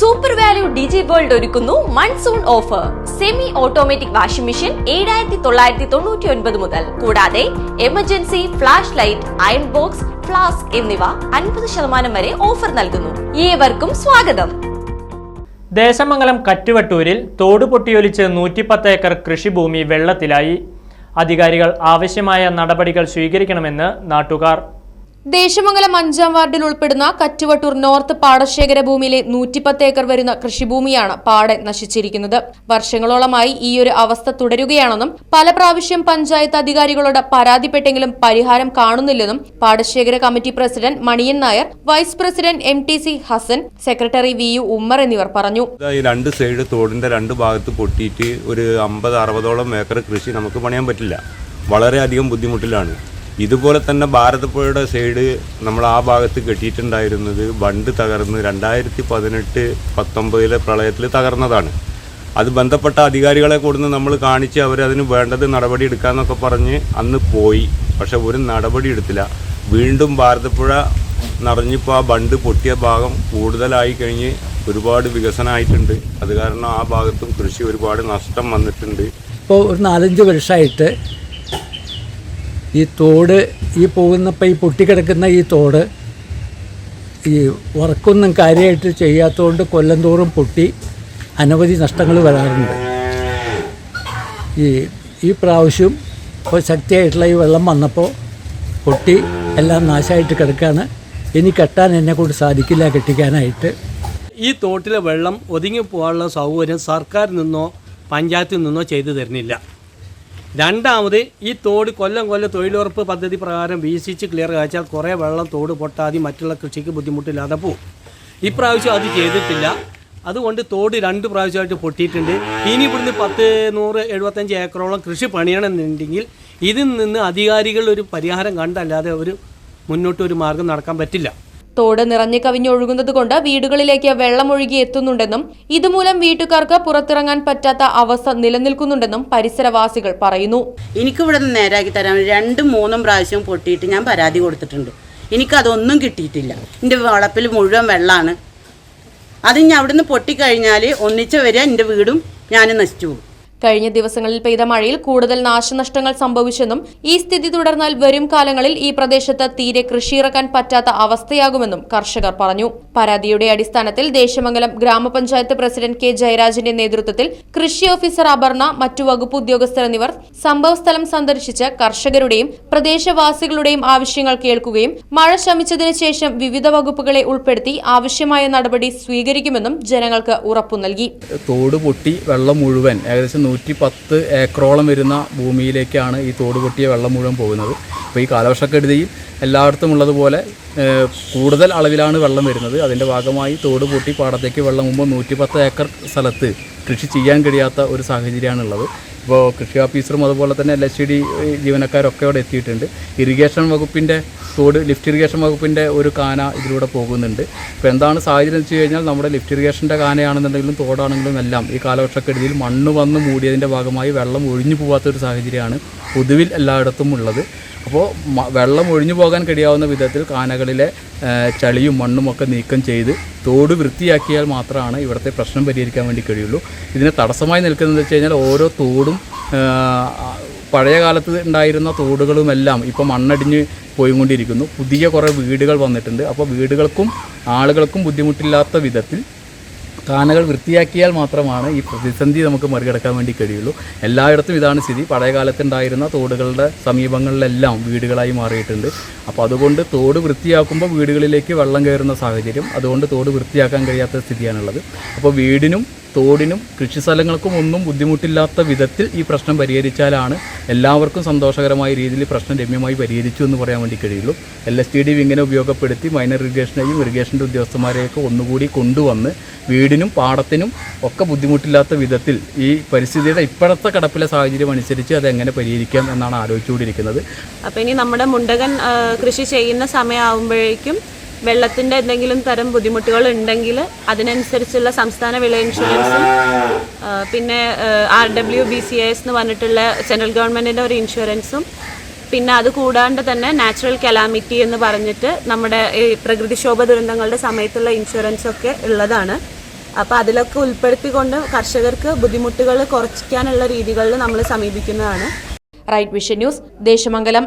Super value digi world ഒരുക്കുന്നു monsoon offer semi automatic washing machine ഏഴായിരത്തി തൊള്ളായിരത്തി തൊണ്ണൂറ്റി ഒൻപത് മുതൽ. കൂടാതെ emergency flash light iron box flask എന്നിവ അൻപത് ശതമാനം വരെ ഓഫർ നൽകുന്നു. ഏവർക്കും സ്വാഗതം. ദേശമംഗലം കറ്റുവട്ടൂരിൽ തോട് പൊട്ടിയൊലിച്ച് നൂറ്റിപ്പത്ത് ഏക്കർ കൃഷിഭൂമി വെള്ളത്തിലായി. അധികാരികൾ ആവശ്യമായ നടപടികൾ സ്വീകരിക്കണമെന്ന് നാട്ടുകാർ. ദേശമംഗലം അഞ്ചാം വാർഡിൽ ഉൾപ്പെടുന്ന കറ്റുവട്ടൂർ നോർത്ത് പാടശേഖര ഭൂമിയിലെ നൂറ്റിപ്പത്ത് ഏക്കർ വരുന്ന കൃഷിഭൂമിയാണ് പാടെ നശിച്ചിരിക്കുന്നത്. വർഷങ്ങളോളമായി ഈയൊരു അവസ്ഥ തുടരുകയാണെന്നും പല പ്രാവശ്യം പഞ്ചായത്ത് അധികാരികളോട് പരാതിപ്പെട്ടെങ്കിലും പരിഹാരം കാണുന്നില്ലെന്നും പാടശേഖര committee president Maniyan Nair vice president M T C Hasan secretary V U Ummer എന്നിവർ പറഞ്ഞു. രണ്ട് സൈഡ് തോടിന്റെ രണ്ട് ഭാഗത്ത് പൊട്ടിയിട്ട് ഒരു അമ്പത് അറുപതോളം ഏക്കർ കൃഷി നമുക്ക് പണിയാൻ പറ്റില്ല. വളരെയധികം ബുദ്ധിമുട്ടിലാണ്. ഇതുപോലെ തന്നെ ഭാരതപ്പുഴയുടെ സൈഡ് നമ്മൾ ആ ഭാഗത്ത് കെട്ടിയിട്ടുണ്ടായിരുന്നത് ബണ്ട് തകർന്ന് രണ്ടായിരത്തി പതിനെട്ട് പത്തൊമ്പതിലെ പ്രളയത്തിൽ തകർന്നതാണ്. അത് ബന്ധപ്പെട്ട അധികാരികളെ കൊടുന്ന് നമ്മൾ കാണിച്ച് അവരതിന് വേണ്ടത് നടപടി എടുക്കാമെന്നൊക്കെ പറഞ്ഞ് അന്ന് പോയി. പക്ഷെ ഒരു നടപടി എടുത്തില്ല. വീണ്ടും ഭാരതപ്പുഴ നിറഞ്ഞിപ്പോൾ ആ ബണ്ട് പൊട്ടിയ ഭാഗം കൂടുതലായി കഴിഞ്ഞ് ഒരുപാട് വികസനമായിട്ടുണ്ട് അത് കാരണം ആ ഭാഗത്തും കൃഷി ഒരുപാട് നഷ്ടം വന്നിട്ടുണ്ട്. ഇപ്പോൾ ഒരു നാലഞ്ച് വർഷമായിട്ട് ഈ തോട് ഈ പോകുന്നപ്പോൾ ഈ പൊട്ടിക്കിടക്കുന്ന ഈ തോട് ഈ വർക്കൊന്നും കാര്യമായിട്ട് ചെയ്യാത്തതുകൊണ്ട് കൊല്ലം തോറും പൊട്ടി അനവധി നഷ്ടങ്ങൾ വരാറുണ്ട്. ഈ ഈ പ്രാവശ്യം ഇപ്പോൾ ശക്തിയായിട്ടുള്ള ഈ വെള്ളം വന്നപ്പോൾ പൊട്ടി എല്ലാം നാശമായിട്ട് കിടക്കുകയാണ് ഇനി കെട്ടാൻ എന്നെ കൊണ്ട് സാധിക്കില്ല കെട്ടിക്കാനായിട്ട്. ഈ തോട്ടിലെ വെള്ളം ഒതുങ്ങി പോകാനുള്ള സൗകര്യം സർക്കാരിൽ നിന്നോ പഞ്ചായത്തിൽ നിന്നോ ചെയ്തു തരുന്നില്ല. രണ്ടാമത് ഈ തോട് കൊല്ലം കൊല്ലം തൊഴിലുറപ്പ് പദ്ധതി പ്രകാരം വീശിച്ച് ക്ലിയർ കാച്ചാൽ കുറേ വെള്ളം തോട് പൊട്ടാതെ മറ്റുള്ള കൃഷിക്ക് ബുദ്ധിമുട്ടില്ലാതെ പോവും. ഇപ്രാവശ്യം അത് ചെയ്തിട്ടില്ല. അതുകൊണ്ട് തോട് രണ്ട് പ്രാവശ്യമായിട്ട് പൊട്ടിയിട്ടുണ്ട്. ഇനി ഇവിടുന്ന് പത്ത് നൂറ് എഴുപത്തഞ്ച് ഏക്കറോളം കൃഷി പണിയണമെന്നുണ്ടെങ്കിൽ ഇതിൽ നിന്ന് അധികാരികൾ ഒരു പരിഹാരം കണ്ടല്ലാതെ ഒരു മുന്നോട്ട് ഒരു മാർഗം നടക്കാൻ പറ്റില്ല. തോട് നിറഞ്ഞു കവിഞ്ഞൊഴുകുന്നത് കൊണ്ട് വീടുകളിലേക്ക് വെള്ളമൊഴുകി എത്തുന്നുണ്ടെന്നും ഇതുമൂലം വീട്ടുകാർക്ക് പുറത്തിറങ്ങാൻ പറ്റാത്ത അവസ്ഥ നിലനിൽക്കുന്നുണ്ടെന്നും പരിസരവാസികൾ പറയുന്നു. എനിക്കിവിടെ നിന്ന് നേരാക്കി തരാൻ രണ്ടും മൂന്നും പ്രാവശ്യം പൊട്ടിയിട്ട് ഞാൻ പരാതി കൊടുത്തിട്ടുണ്ട്. എനിക്കതൊന്നും കിട്ടിയിട്ടില്ല. എന്റെ വളപ്പിൽ മുഴുവൻ വെള്ളമാണ് അത് ഞാൻ അവിടുന്ന് പൊട്ടിക്കഴിഞ്ഞാൽ ഒന്നിച്ച് വരിക എന്റെ വീടും ഞാൻ നശിച്ചു പോകും. കഴിഞ്ഞ ദിവസങ്ങളിൽ പെയ്ത മഴയിൽ കൂടുതൽ നാശനഷ്ടങ്ങൾ സംഭവിച്ചെന്നും ഈ സ്ഥിതി തുടർന്നാൽ വരും കാലങ്ങളിൽ ഈ പ്രദേശത്ത് തീരെ കൃഷിയിറക്കാൻ പറ്റാത്ത അവസ്ഥയാകുമെന്നും കർഷകർ പറഞ്ഞു. പരാതിയുടെ അടിസ്ഥാനത്തിൽ ദേശമംഗലം ഗ്രാമപഞ്ചായത്ത് പ്രസിഡന്റ് കെ ജയരാജിന്റെ നേതൃത്വത്തിൽ കൃഷി ഓഫീസർ അപർണ മറ്റു വകുപ്പ് ഉദ്യോഗസ്ഥർ എന്നിവർ സംഭവസ്ഥലം സന്ദർശിച്ച് കർഷകരുടെയും പ്രദേശവാസികളുടെയും ആവശ്യങ്ങൾ കേൾക്കുകയും മഴ ശമിച്ചതിനു ശേഷം വിവിധ വകുപ്പുകളെ ഉൾപ്പെടുത്തി ആവശ്യമായ നടപടി സ്വീകരിക്കുമെന്നും ജനങ്ങൾക്ക് ഉറപ്പു നൽകി. തോട് പൊട്ടി വെള്ളം മുഴുവൻ ഏകദേശം നൂറ്റി പത്ത് ഏക്കറോളം വരുന്ന ഭൂമിയിലേക്കാണ് ഈ തോട് പൊട്ടിയ വെള്ളം മുഴുവൻ പോകുന്നത്. അപ്പോൾ ഈ കാലവർഷക്കെടുതിയിൽ എല്ലായിടത്തും ഉള്ളതുപോലെ കൂടുതൽ അളവിലാണ് വെള്ളം വരുന്നത്. അതിന്റെ ഭാഗമായി തോട് പൊട്ടി പാടത്തേക്ക് വെള്ളം മുമ്പ് നൂറ്റി പത്ത് ഏക്കർ സ്ഥലത്ത് കൃഷി ചെയ്യാൻ കഴിയാത്ത ഒരു സാഹചര്യമാണുള്ളത്. ഇപ്പോൾ കൃഷി ഓഫീസറും അതുപോലെ തന്നെ എൽ എച്ച് ഡി ജീവനക്കാരൊക്കെ അവിടെ എത്തിയിട്ടുണ്ട്. ഇറിഗേഷൻ വകുപ്പിന്റെ തോട് ലിഫ്റ്റ് ഇറിഗേഷൻ വകുപ്പിന്റെ ഒരു കാന ഇതിലൂടെ പോകുന്നുണ്ട്. ഇപ്പോൾ എന്താണ് സാഹചര്യം എന്ന് വെച്ച് കഴിഞ്ഞാൽ നമ്മുടെ ലിഫ്റ്റ് ഇറിഗേഷന്റെ കാനയാണെന്നുണ്ടെങ്കിലും തോടാണെങ്കിലും എല്ലാം ഈ കാലവർഷക്കെടുതിയിൽ മണ്ണ് വന്ന് മൂടിയതിന്റെ ഭാഗമായി വെള്ളം ഒഴിഞ്ഞു പോകാത്ത ഒരു സാഹചര്യമാണ് പൊതുവിൽ എല്ലായിടത്തും ഉള്ളത്. അപ്പോൾ വെള്ളം ഒഴിഞ്ഞു പോകാൻ കഴിയാവുന്ന വിധത്തിൽ കാനകളിലെ ചളിയും മണ്ണും ഒക്കെ നീക്കം ചെയ്ത് തോട് വൃത്തിയാക്കിയാൽ മാത്രമാണ് ഇവിടുത്തെ പ്രശ്നം പരിഹരിക്കാൻ വേണ്ടി കഴിയുള്ളൂ. ഇതിനെ തടസ്സമായി നിൽക്കുന്നത് വെച്ച് കഴിഞ്ഞാൽ ഓരോ തോടും പഴയ കാലത്ത് ഉണ്ടായിരുന്ന തോടുകളുമെല്ലാം ഇപ്പോൾ മണ്ണടിഞ്ഞ് പോയിക്കൊണ്ടിരിക്കുന്നു. പുതിയ കുറേ വീടുകൾ വന്നിട്ടുണ്ട്. അപ്പോൾ വീടുകൾക്കും ആളുകൾക്കും ബുദ്ധിമുട്ടില്ലാത്ത വിധത്തിൽ കാനകൾ വൃത്തിയാക്കിയാൽ മാത്രമാണ് ഈ പ്രതിസന്ധി നമുക്ക് മറികടക്കാൻ വേണ്ടി കഴിയുള്ളൂ. എല്ലായിടത്തും ഇതാണ് സ്ഥിതി. പഴയകാലത്തുണ്ടായിരുന്ന തോടുകളുടെ സമീപങ്ങളിലെല്ലാം വീടുകളായി മാറിയിട്ടുണ്ട്. അപ്പോൾ അതുകൊണ്ട് തോട് വൃത്തിയാക്കുമ്പോൾ വീടുകളിലേക്ക് വെള്ളം കയറുന്ന സാഹചര്യം അതുകൊണ്ട് തോട് വൃത്തിയാക്കാൻ കഴിയാത്ത സ്ഥിതിയാണുള്ളത്. അപ്പോൾ വീടിനും തോടിനും കൃഷി സ്ഥലങ്ങൾക്കും ഒന്നും ബുദ്ധിമുട്ടില്ലാത്ത വിധത്തിൽ ഈ പ്രശ്നം പരിഹരിച്ചാലാണ് എല്ലാവർക്കും സന്തോഷകരമായ രീതിയിൽ പ്രശ്നം രമ്യമായി പരിഹരിച്ചു എന്ന് പറയാൻ വേണ്ടി കഴിയുള്ളൂ. എൽ എസ് ടി ഡി വിങ്ങിനെ ഉപയോഗപ്പെടുത്തി മൈനർ ഇറിഗേഷനെയും ഇറിഗേഷന്റെ ഉദ്യോഗസ്ഥന്മാരെയൊക്കെ ഒന്നുകൂടി കൊണ്ടുവന്ന് വീടിനും പാടത്തിനും ഒക്കെ ബുദ്ധിമുട്ടില്ലാത്ത വിധത്തിൽ ഈ പരിസ്ഥിതിയുടെ ഇപ്പോഴത്തെ കടപ്പിലെ സാഹചര്യം അനുസരിച്ച് എങ്ങനെ പരിഹരിക്കാം എന്നാണ് ആലോചിച്ചുകൊണ്ടിരിക്കുന്നത്. അപ്പോൾ ഇനി നമ്മുടെ മുണ്ടകൻ കൃഷി ചെയ്യുന്ന സമയമാകുമ്പോഴേക്കും വെള്ളത്തിന്റെ എന്തെങ്കിലും തരം ബുദ്ധിമുട്ടുകൾ ഉണ്ടെങ്കിൽ അതിനനുസരിച്ചുള്ള സംസ്ഥാന വിള ഇൻഷുറൻസും പിന്നെ R W B C S എന്ന് പറഞ്ഞിട്ടുള്ള സെൻട്രൽ ഗവൺമെന്റിന്റെ ഒരു ഇൻഷുറൻസും പിന്നെ അത് കൂടാണ്ട് തന്നെ നാച്ചുറൽ കലാമിറ്റി എന്ന് പറഞ്ഞിട്ട് നമ്മുടെ ഈ പ്രകൃതിക്ഷോഭ ദുരന്തങ്ങളുടെ സമയത്തുള്ള ഇൻഷുറൻസ് ഒക്കെ ഉള്ളതാണ്. അപ്പോൾ അതിലൊക്കെ ഉൾപ്പെടുത്തിക്കൊണ്ട് കർഷകർക്ക് ബുദ്ധിമുട്ടുകൾ കുറയ്ക്കാനുള്ള രീതികളിൽ നമ്മൾ സമീപിക്കുന്നതാണ്. Right vision news Desamangalam